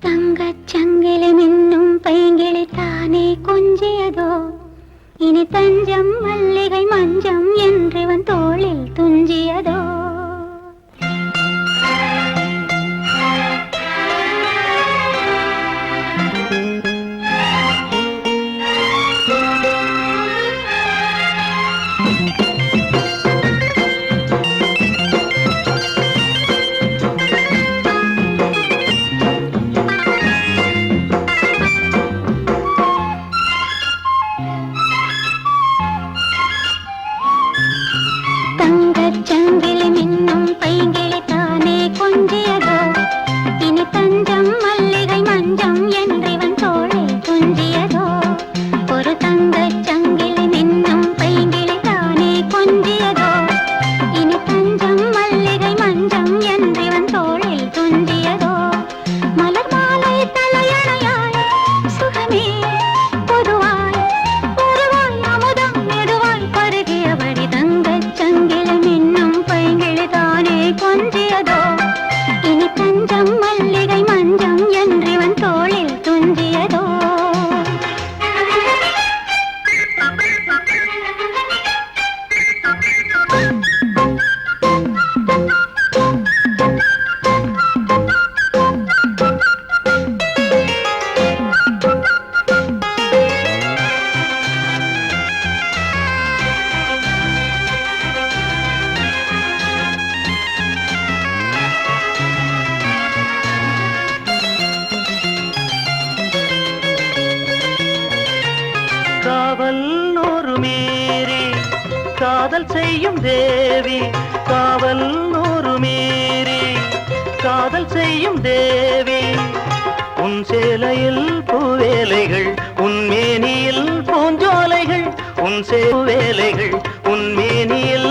தங்கச் சங்கிலி மின்னும் பைங்கிளி தானே கொஞ்சியதோ? இனி தஞ்சம் மல்லிகை மஞ்சம் என்றவன் தோளில் துஞ்சியதோ? காதல் செய்யும் தேவி காவல் நூறு மீறி காதல் செய்யும் தேவி. உன் சேலையில் பூவேலைகள் உன் மேனியில் பூஞ்சோலைகள் உன் சேவேலைகள் உன் மேனியில்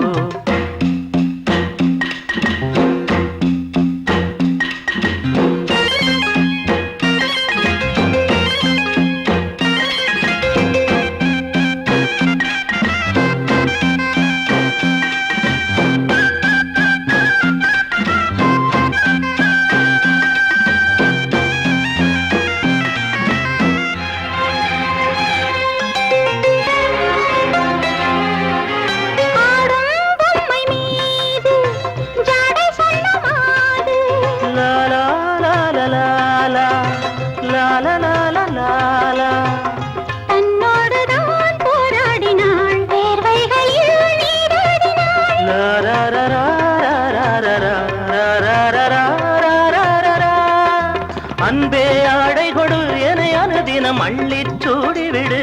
அன்பே ஆடை கொடு என அனுதினம் அள்ளி சூடிவிடு.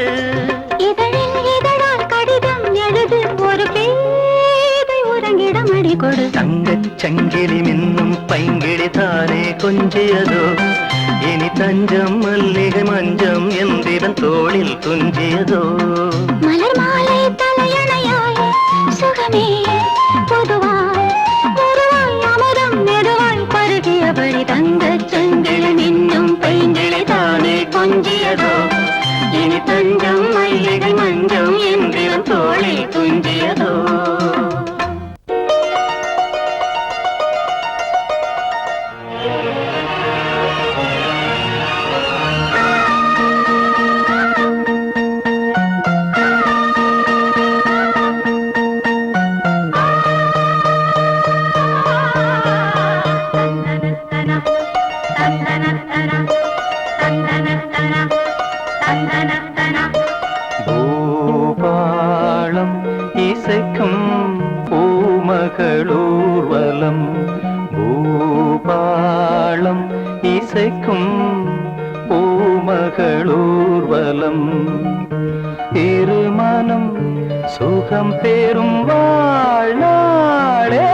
கொடு. தங்கச் சங்கிலி மின்னும் பைங்கிழி தானே கொஞ்சியதோ? இனி தஞ்சம் மல்லிகை மஞ்சம் எந்திரன் தோளில் துஞ்சியதோ? மலர் மாலை சுகமே பொதுவாய் அமரம் நெடுவாய் பருகியபடி தங்க பைங்கிளி தானே கொஞ்சியதோ? இனி தஞ்சம் மல்லிகை மஞ்சம் என்றிவன் தோளில் துஞ்சியதோ? பூமகளூர்வலம் பூபாளம் இசைக்கும் பூமகளூர்வலம் இருமனம் சுகம் பெறும் வாழ்நாளே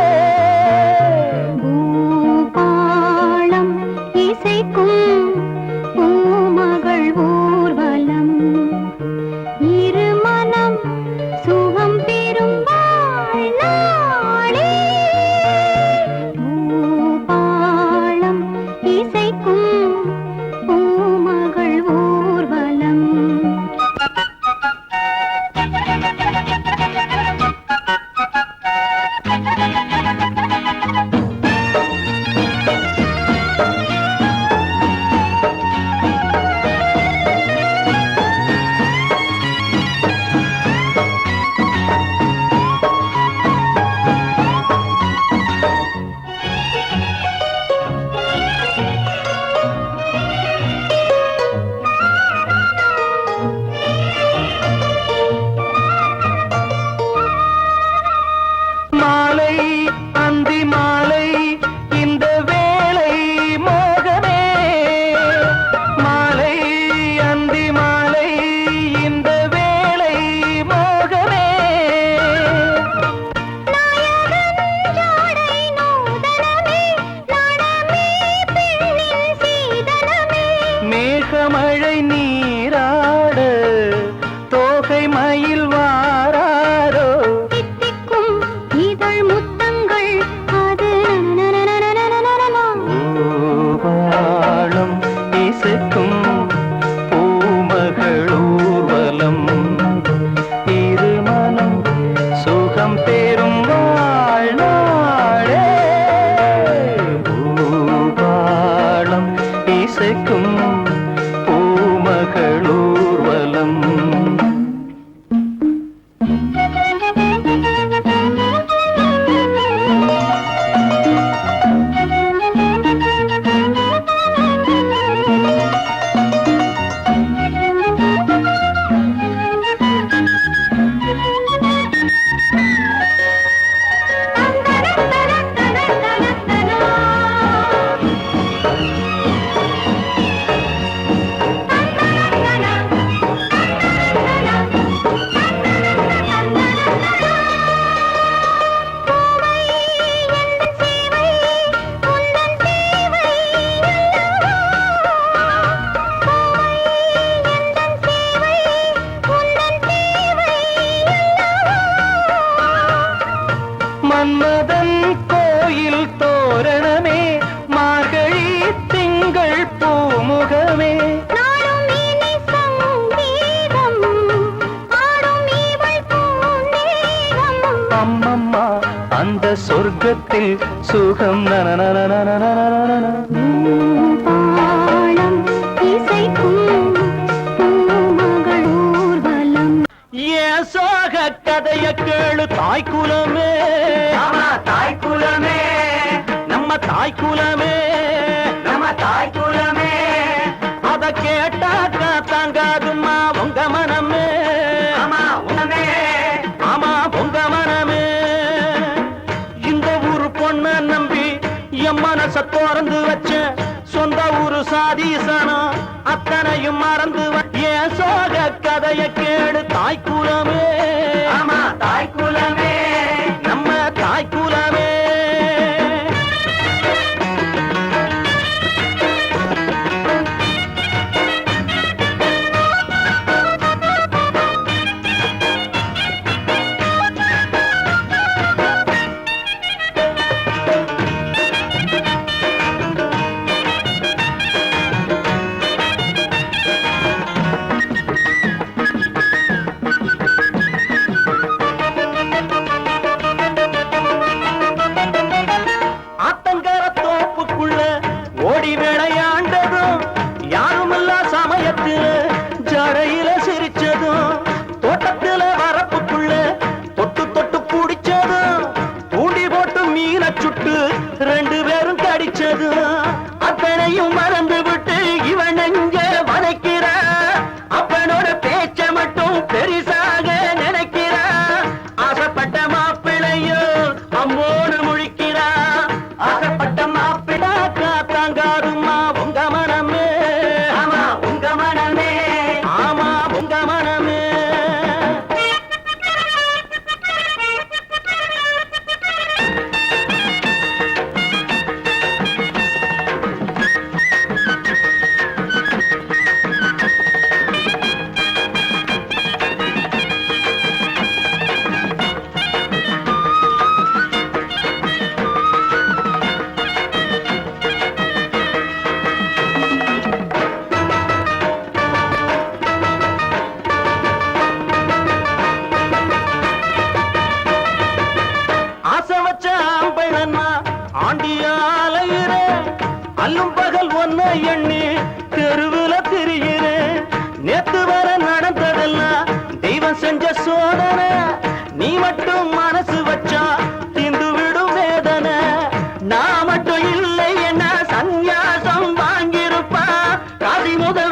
மேகமழை நீ சோக கதைய கேளு தாய் குலமே. தாய் குலமே. நம்ம தாய் குலமே. நம்ம தாய் குலமே. அத கேட்டு ஆதீசனா அத்தனையும் மறந்து ஏன் சோக கதையை கேடு தாய்க்குலமே?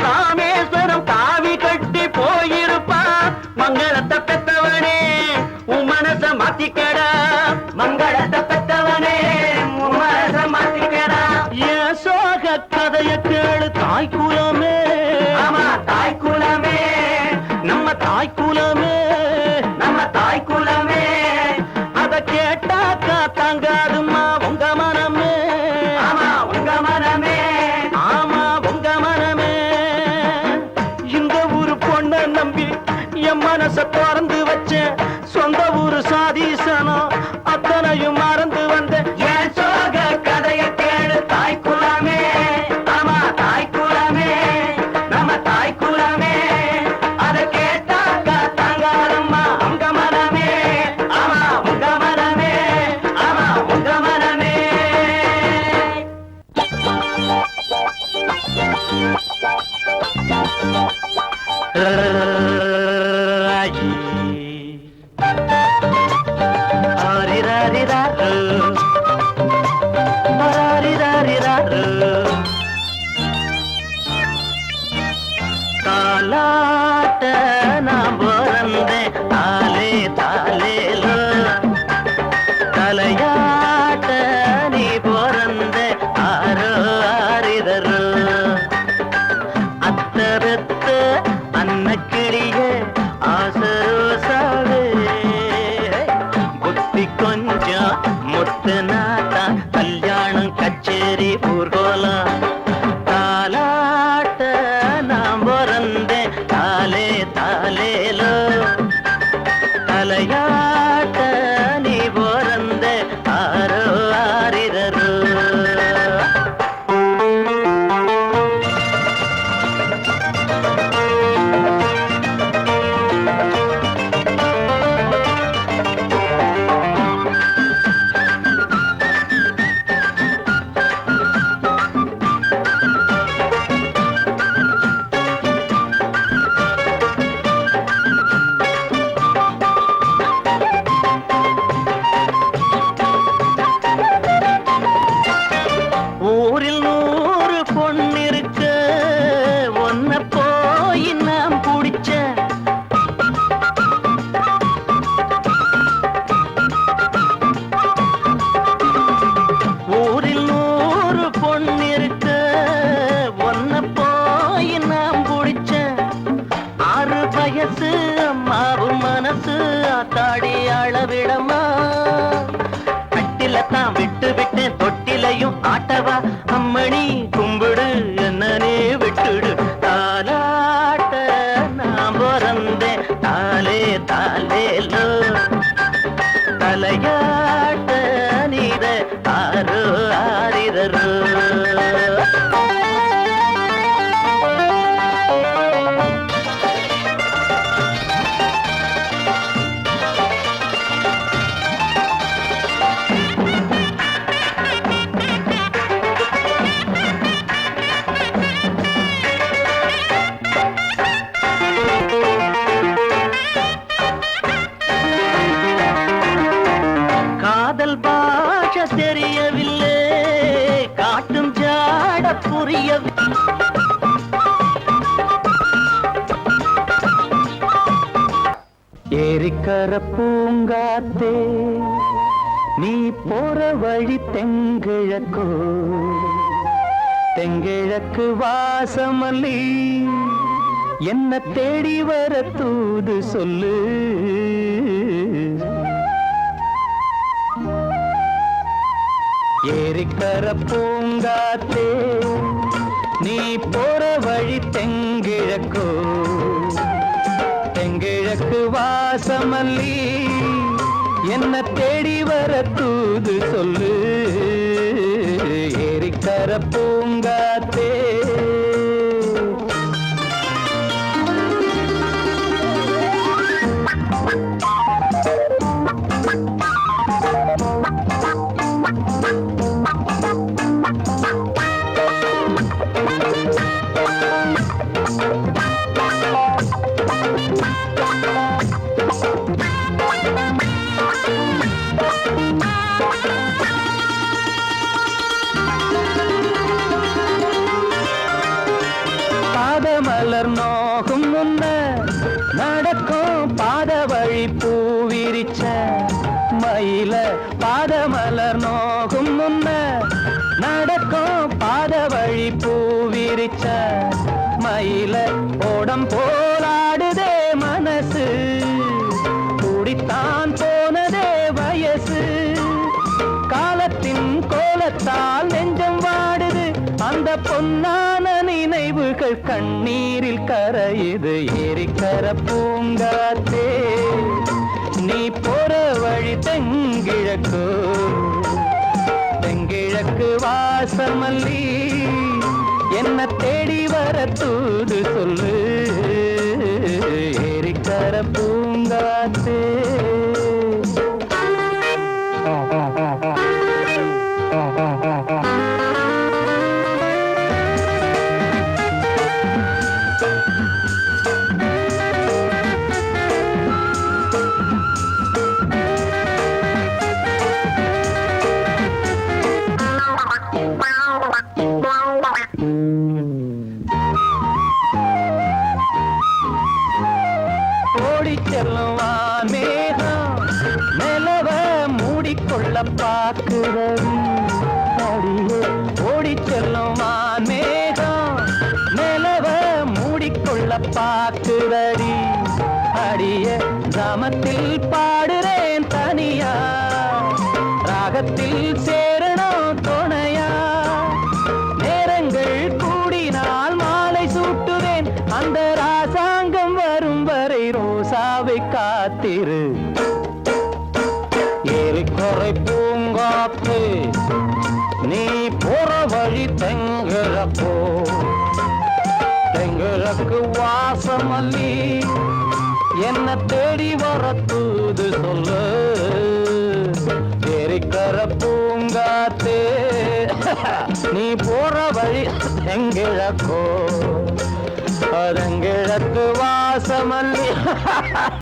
ராமேஸ்வரம் காவி கட்டி போயிருப்பா. மங்களத்தை பெத்தவனே உன் மனச மாத்திக்கடா. மங்களத்தை பெத்தவனே உன் மனச மாத்திக்கடா. என் சோக கதைய கேளு தாய் குலமே பிறந்து வச்சேன். சொந்த ஊரு சாதீசனம் அத்தனையும் పూర్కోలా கிழக்கோ தெங்கிழக்கு வாசமல்லி. என்ன தேடி வர தூது சொல்லு. ஏரிக்கர பூங்காத்தே நீ போற வழி தெங்கிழக்கோ தெங்கிழக்கு வாசமல்லி என்ன தேடி வர தூது சொல்லு. பிறப்போம் பிடிச்ச மயில பாதமலர் நோகும் முன்ன நடக்கும் பாத வழி பூவிரிச்ச மயில ஓடம் போ தெங்கிழக்கு வாசமல்லி என்ன தேடி வர தூது சொல்லு. ஏரிக்கர பூங்காத்தே. Bye. அந்த ராசாங்கம் வரும் வரை ரோசாவை காத்திரு. ஏரிக்கரை பூங்காத்து நீ போற வழி தெங்கிழப்போ தெங்கிழக்கு வாசமல்லி என்ன தேடி வர தூது சொல்லு. ஏரிக்கர பூங்காத்து நீ போற வழி தெங்கிழக்கோ அரங்கிழக்கு வாசமல்லி.